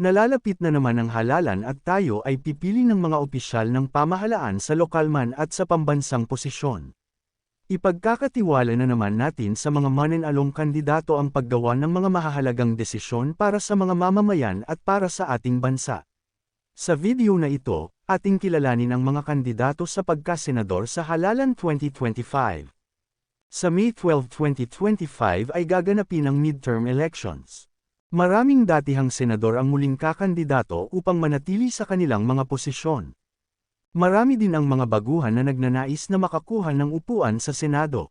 Nalalapit na naman ang halalan at tayo ay pipili ng mga opisyal ng pamahalaan sa lokal man at sa pambansang posisyon. Ipagkakatiwala na naman natin sa mga mananalong kandidato ang paggawa ng mga mahahalagang desisyon para sa mga mamamayan at para sa ating bansa. Sa video na ito, ating kilalanin ang mga kandidato sa pagkasenador sa halalan 2025. Sa May 12, 2025 ay gaganapin ang midterm elections. Maraming datihang senador ang muling kakandidato upang manatili sa kanilang mga posisyon. Marami din ang mga baguhan na nagnanais na makakuha ng upuan sa Senado.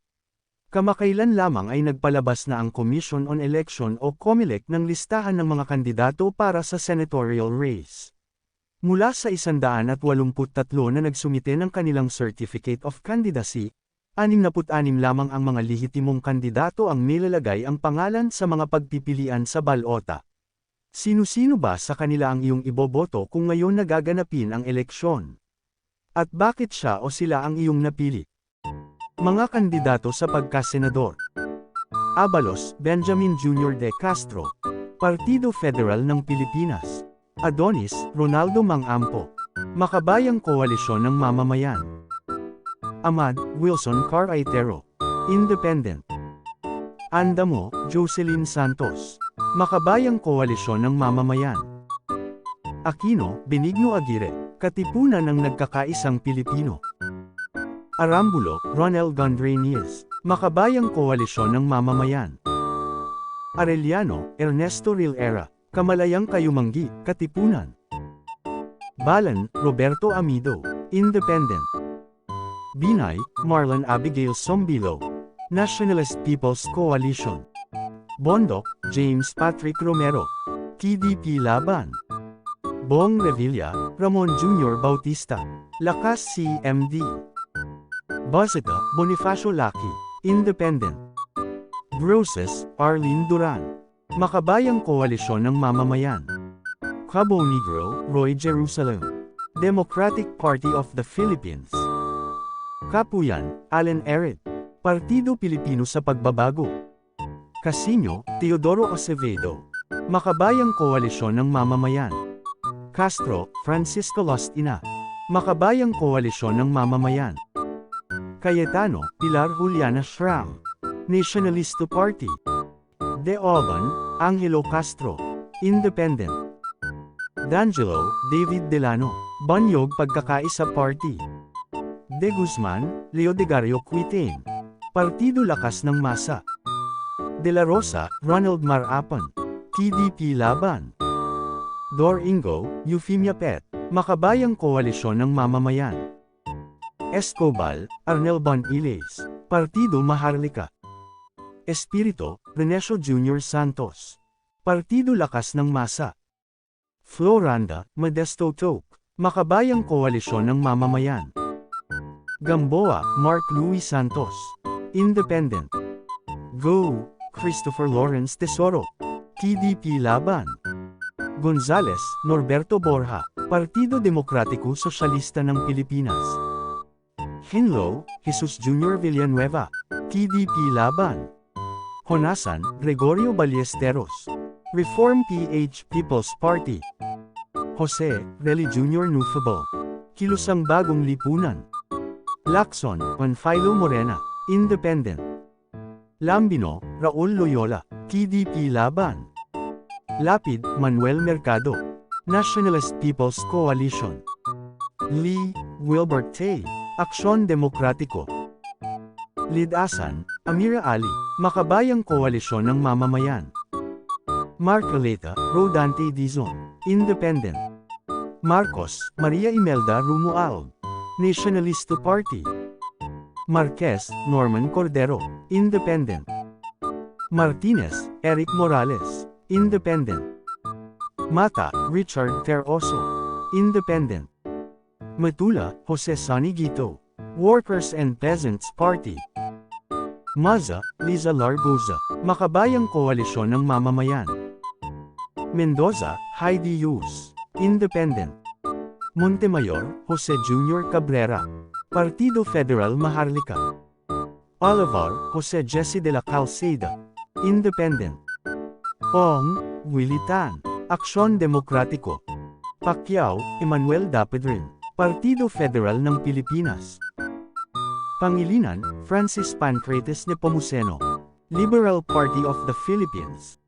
Kamakailan lamang ay nagpalabas na ang Commission on Election o COMELEC ng listahan ng mga kandidato para sa senatorial race. Mula sa 183 na nagsumite ng kanilang Certificate of Candidacy, 66 lamang ang mga lehitimong kandidato ang nilalagay ang pangalan sa mga pagpipilian sa balota. Sino-sino ba sa kanila ang iyong iboboto kung ngayon nagaganapin ang eleksyon? At bakit siya o sila ang iyong napili? Mga kandidato sa pagkasenador. Abalos, Benjamin Jr. de Castro. Partido Federal ng Pilipinas. Adonis, Ronaldo Mangampo. Makabayang Koalisyon ng Mamamayan. Amad, Wilson Caraitero. Independent. Andamo, Jocelyn Santos. Makabayang Koalisyon ng Mamamayan. Aquino, Benigno Aguirre, Katipunan ng Nagkakaisang Pilipino. Arambulo, Ronel Gondraniz, Makabayang Koalisyon ng Mamamayan. Arellano, Ernesto Rilera, Kamalayang Kayumanggi, Katipunan. Balan, Roberto Amido, Independent. Binay, Marlon Abigail Sombilo, Nationalist People's Coalition. Bondok, James Patrick Romero, TDP Laban. Bong Revilla, Ramon Jr. Bautista, Lakas CMD. Bosita, Bonifacio Laki, Independent. Broses, Arlene Duran. Makabayang Koalisyon ng Mamamayan. Cabo Negro, Roy Jerusalem. Democratic Party of the Philippines. Kapuyan, Allen Erid. Partido Pilipino sa Pagbabago. Casino, Teodoro Acevedo. Makabayang Koalisyon ng Mamamayan. Castro, Francisco Lastina. Makabayang Koalisyon ng Mamamayan. Cayetano, Pilar Juliana Schram. Nationalista Party. De Oban, Angelo Castro. Independent. D'Angelo, David Delano. Banyog Pagkakaisa Party. De Guzman, Leodegario Quitain. Partido Lakas ng Masa. De La Rosa, Ronald Marapan. TDP Laban. Dor Ingo, Eufemia Pet. Makabayang Koalisyon ng Mamamayan. Escobal, Arnel Bon Iles. Partido Maharlika. Espirito, Renesio Jr. Santos. Partido Lakas ng Masa. Floranda, Modesto Toke. Makabayang Koalisyon ng Mamamayan. Gamboa, Mark Louis Santos. Independent. Go, Christopher Lawrence Tesoro. TDP Laban. Gonzales, Norberto Borja. Partido Demokratiko Sosyalista ng Pilipinas. Hinlo, Jesus Jr. Villanueva. TDP Laban. Honasan, Gregorio Ballesteros. Reform PH People's Party. Jose, Reli Jr. Nufable. Kilusang Bagong Lipunan. Lacson, Juan Morena, Independent. Lambino, Raul Loyola, TDP Laban. Lapid, Manuel Mercado, Nationalist People's Coalition. Lee, Wilbert Tay, Aksyon Demokratiko. Lidasan, Amira Ali, Makabayang Koalisyon ng Mamamayan. Mark Caleta, Rodante Dizon, Independent. Marcos, Maria Imelda Rumuald. Nationalista Party. Marquez, Norman Cordero, Independent. Martinez, Eric Morales, Independent. Mata, Richard Teroso, Independent. Matula, Jose Sonny Gito, Workers and Peasants Party. Maza, Liza Largoza, Makabayang Koalisyon ng Mamamayan. Mendoza, Heidi Yus, Independent. Montemayor, Jose Jr. Cabrera. Partido Federal Maharlika. Olivar, Jose Jesse de la Calceda. Independent. Ong, Willie Tan. Aksyon Demokratiko. Pacquiao, Emmanuel Dapedrin. Partido Federal ng Pilipinas. Pangilinan, Francis Pancrates Nepomuceno. Liberal Party of the Philippines.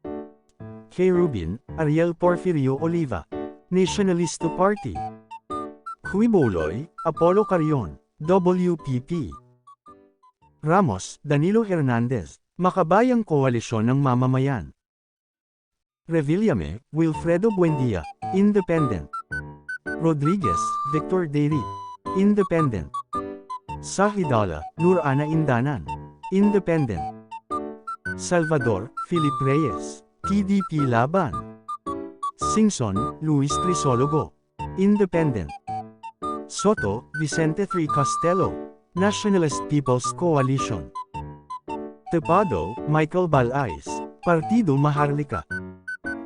K. Rubin, Ariel Porfirio Oliva. Nationalista Party. Huiboloy, Apollo Carion, WPP. Ramos, Danilo Hernandez, Makabayang Koalisyon ng Mamamayan. Revillame, Wilfredo Buendia, Independent. Rodriguez, Victor Deri, Independent. Sahidala, Nur Ana Indanan, Independent. Salvador, Philip Reyes, TDP Laban. Singson, Luis Crisologo, Independent. Soto, Vicente III Costello, Nationalist People's Coalition. Tepado, Michael Balais, Partido Maharlika.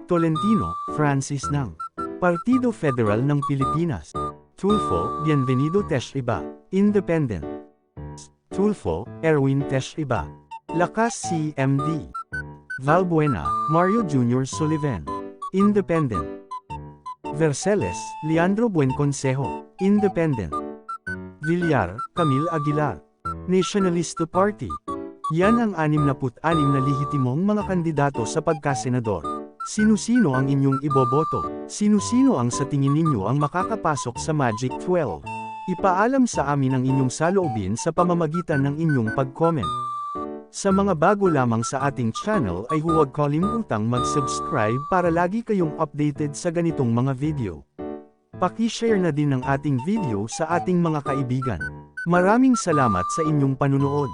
Tolentino, Francis Nang, Partido Federal ng Pilipinas. Tulfo, Bienvenido Teshiba, Independent. Tulfo, Erwin Teshiba. Lakas CMD. Valbuena, Mario Jr. Sullivan, Independent. Verceles, Leandro Buenconsejo, Independent. Villar, Camille Aguilar, Nationalista Party. Yan ang 66 na lihitimong mga kandidato sa pagkasenador. Sino-sino ang inyong iboboto? Sino-sino ang sa tingin ninyo ang makakapasok sa Magic 12? Ipaalam sa amin ang inyong saloobin sa pamamagitan ng inyong pag-comment. Sa mga bago lamang sa ating channel ay huwag kalimutang mag-subscribe para lagi kayong updated sa ganitong mga video. Paki-share na din ang ating video sa ating mga kaibigan. Maraming salamat sa inyong panunood.